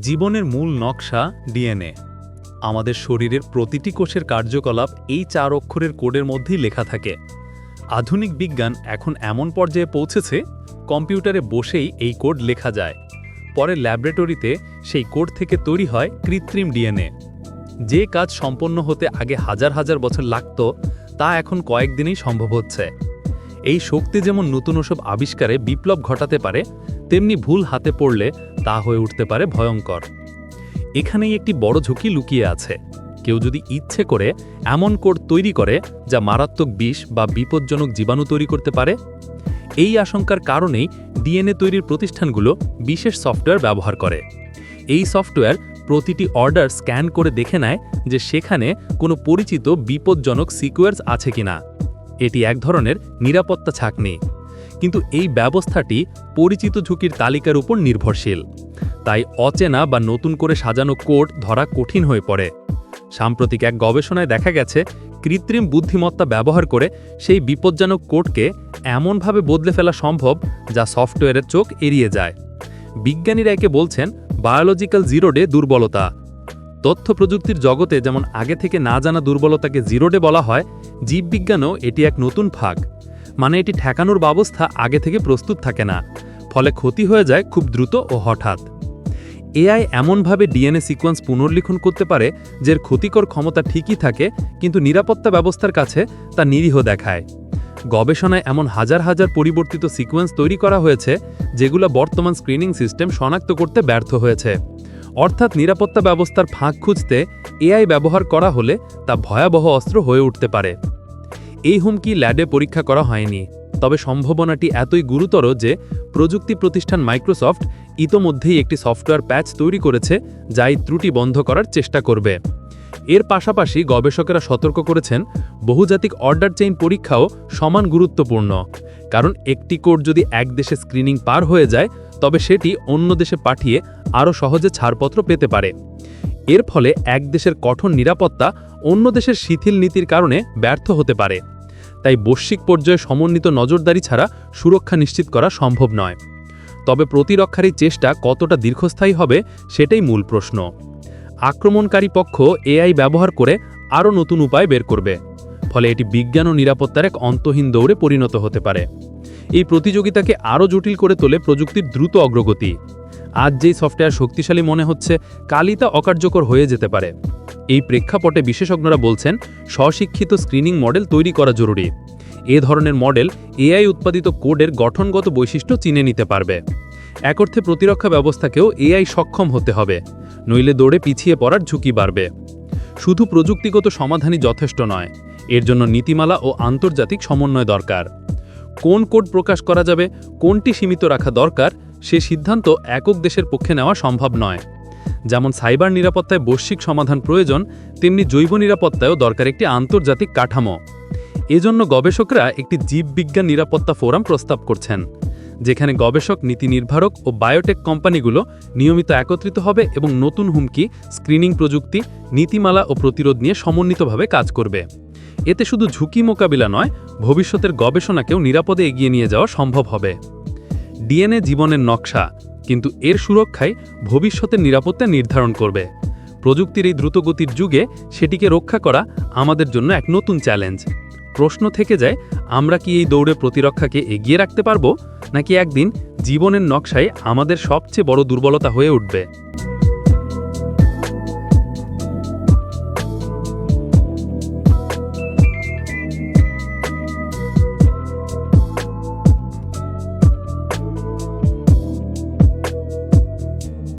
জীবনের মূল নকশা ডিএনএ। আমাদের শরীরের প্রতিটি কোষের কার্যকলাপ এই চার অক্ষরের কোডের মধ্যেই লেখা থাকে। আধুনিক বিজ্ঞান এখন এমন পর্যায়ে পৌঁছেছে, কম্পিউটারে বসেই এই কোড লেখা যায়। পরে ল্যাবরেটরিতে সেই কোড থেকে তৈরি হয় কৃত্রিম ডিএনএ। যে কাজ সম্পন্ন হতে আগে হাজার হাজার বছর লাগত, তা এখন কয়েকদিনেই সম্ভব হচ্ছে। এই শক্তি যেমন নতুন ওসব আবিষ্কারে বিপ্লব ঘটাতে পারে, তেমনি ভুল হাতে পড়লে তা হয়ে উঠতে পারে ভয়ঙ্কর। এখানেই একটি বড় ঝুঁকি লুকিয়ে আছে। কেউ যদি ইচ্ছে করে এমন কোড তৈরি করে যা মারাত্মক বিষ বা বিপজ্জনক জীবাণু তৈরি করতে পারে, এই আশঙ্কার কারণেই ডিএনএ তৈরির প্রতিষ্ঠানগুলো বিশেষ সফটওয়্যার ব্যবহার করে। এই সফটওয়্যার প্রতিটি অর্ডার স্ক্যান করে দেখে নেয় যে সেখানে কোনো পরিচিত বিপজ্জনক সিকোয়েন্স আছে কিনা। এটি এক ধরনের নিরাপত্তা ছাকনি। কিন্তু এই ব্যবস্থাটি পরিচিত ঝুঁকির তালিকার উপর নির্ভরশীল। তাই অচেনা বা নতুন করে সাজানো কোড ধরা কঠিন হয়ে পড়ে। সাম্প্রতিক এক গবেষণায় দেখা গেছে, কৃত্রিম বুদ্ধিমত্তা ব্যবহার করে সেই বিপজ্জনক কোডকে এমনভাবে বদলে ফেলা সম্ভব যা সফটওয়্যারের চোখ এড়িয়ে যায়। বিজ্ঞানীরা একে বলছেন বায়োলজিক্যাল জিরোডে দুর্বলতা। তথ্য প্রযুক্তির জগতে যেমন আগে থেকে না জানা দুর্বলতাকে জিরোডে বলা হয় জীববিজ্ঞানও এটি এক নতুন ফাঁক। মানে এটি ঠেকানোর ব্যবস্থা আগে থেকে প্রস্তুত থাকে না, ফলে ক্ষতি হয়ে যায় খুব দ্রুত ও হঠাৎ। এআই এমনভাবে ডিএনএ সিকোয়েন্স পুনর্লিখন করতে পারে যে ক্ষতিকর ক্ষমতা ঠিকই থাকে, কিন্তু নিরাপত্তা ব্যবস্থার কাছে তা নিরীহ দেখায়। গবেষণায় এমন হাজার হাজার পরিবর্তিত সিকোয়েন্স তৈরি করা হয়েছে, যেগুলো বর্তমান স্ক্রিনিং সিস্টেম শনাক্ত করতে ব্যর্থ হয়েছে। অর্থাৎ নিরাপত্তা ব্যবস্থার ফাঁক খুঁজতে এআই ব্যবহার করা হলে তা ভয়াবহ অস্ত্র হয়ে উঠতে পারে। এই হুমকি ল্যাডে পরীক্ষা করা হয়নি, তবে সম্ভাবনাটি এতই গুরুতর যে প্রযুক্তি প্রতিষ্ঠান মাইক্রোসফট ইতোমধ্যেই একটি সফটওয়্যার প্যাচ তৈরি করেছে যা এই ত্রুটি বন্ধ করার চেষ্টা করবে। এর পাশাপাশি গবেষকেরা সতর্ক করেছেন, বহুজাতিক অর্ডার চেইন পরীক্ষাও সমান গুরুত্বপূর্ণ, কারণ একটি কোড যদি এক দেশে স্ক্রিনিং পার হয়ে যায়, তবে সেটি অন্য দেশে পাঠিয়ে আরও সহজে ছাড়পত্র পেতে পারে। এর ফলে এক দেশের কঠোর নিরাপত্তা অন্য দেশের শিথিল নীতির কারণে ব্যর্থ হতে পারে। তাই বৈশ্বিক পর্যায়ে সমন্বিত নজরদারি ছাড়া সুরক্ষা নিশ্চিত করা সম্ভব নয়। তবে প্রতিরক্ষার এই চেষ্টা কতটা দীর্ঘস্থায়ী হবে সেটাই মূল প্রশ্ন। আক্রমণকারী পক্ষ এআই ব্যবহার করে আরও নতুন উপায় বের করবে। ফলে এটি বিজ্ঞান ও নিরাপত্তার এক অন্তহীন দৌড়ে পরিণত হতে পারে। এই প্রতিযোগিতাকে আরও জটিল করে তোলে প্রযুক্তির দ্রুত অগ্রগতি। আজ যেই সফটওয়্যার শক্তিশালী মনে হচ্ছে, কালই তা অকার্যকর হয়ে যেতে পারে। এই প্রেক্ষাপটে বিশেষজ্ঞরা বলছেন, স্বশিক্ষিত স্ক্রিনিং মডেল তৈরি করা জরুরি। এ ধরনের মডেল এআই উৎপাদিত কোডের গঠনগত বৈশিষ্ট্য চিনে নিতে পারবে। এক অর্থে প্রতিরক্ষা ব্যবস্থাকেও এআই সক্ষম হতে হবে, নইলে দৌড়ে পিছিয়ে পড়ার ঝুঁকি বাড়বে। শুধু প্রযুক্তিগত সমাধানই যথেষ্ট নয়, এর জন্য নীতিমালা ও আন্তর্জাতিক সমন্বয় দরকার। কোন কোড প্রকাশ করা যাবে, কোনটি সীমিত রাখা দরকার সে সিদ্ধান্ত একক দেশের পক্ষে নেওয়া সম্ভব নয়। যেমন সাইবার নিরাপত্তায় বৈশ্বিক সমাধান প্রয়োজন, তেমনি জৈব নিরাপত্তায়ও দরকার একটি আন্তর্জাতিক কাঠামো। এজন্য গবেষকরা একটি জীববিজ্ঞান নিরাপত্তা ফোরাম প্রস্তাব করছেন, যেখানে গবেষক, নীতি নির্ধারক ও বায়োটেক কোম্পানিগুলো নিয়মিত একত্রিত হবে এবং নতুন হুমকি, স্ক্রিনিং প্রযুক্তি, নীতিমালা ও প্রতিরোধ নিয়ে সমন্বিতভাবে কাজ করবে। এতে শুধু ঝুঁকি মোকাবিলা নয়, ভবিষ্যতের গবেষণাকেও নিরাপদে এগিয়ে নিয়ে যাওয়া সম্ভব হবে। ডিএনএ জীবনের নকশা, কিন্তু এর সুরক্ষায় ভবিষ্যতের নিরাপত্তা নির্ধারণ করবে। প্রযুক্তির এই দ্রুতগতির যুগে সেটিকে রক্ষা করা আমাদের জন্য এক নতুন চ্যালেঞ্জ। প্রশ্ন থেকে যায়, আমরা কি এই দৌড়ে প্রতিরক্ষাকে এগিয়ে রাখতে পারব, নাকি একদিন জীবনের নকশায় আমাদের সবচেয়ে বড় দুর্বলতা হয়ে উঠবে?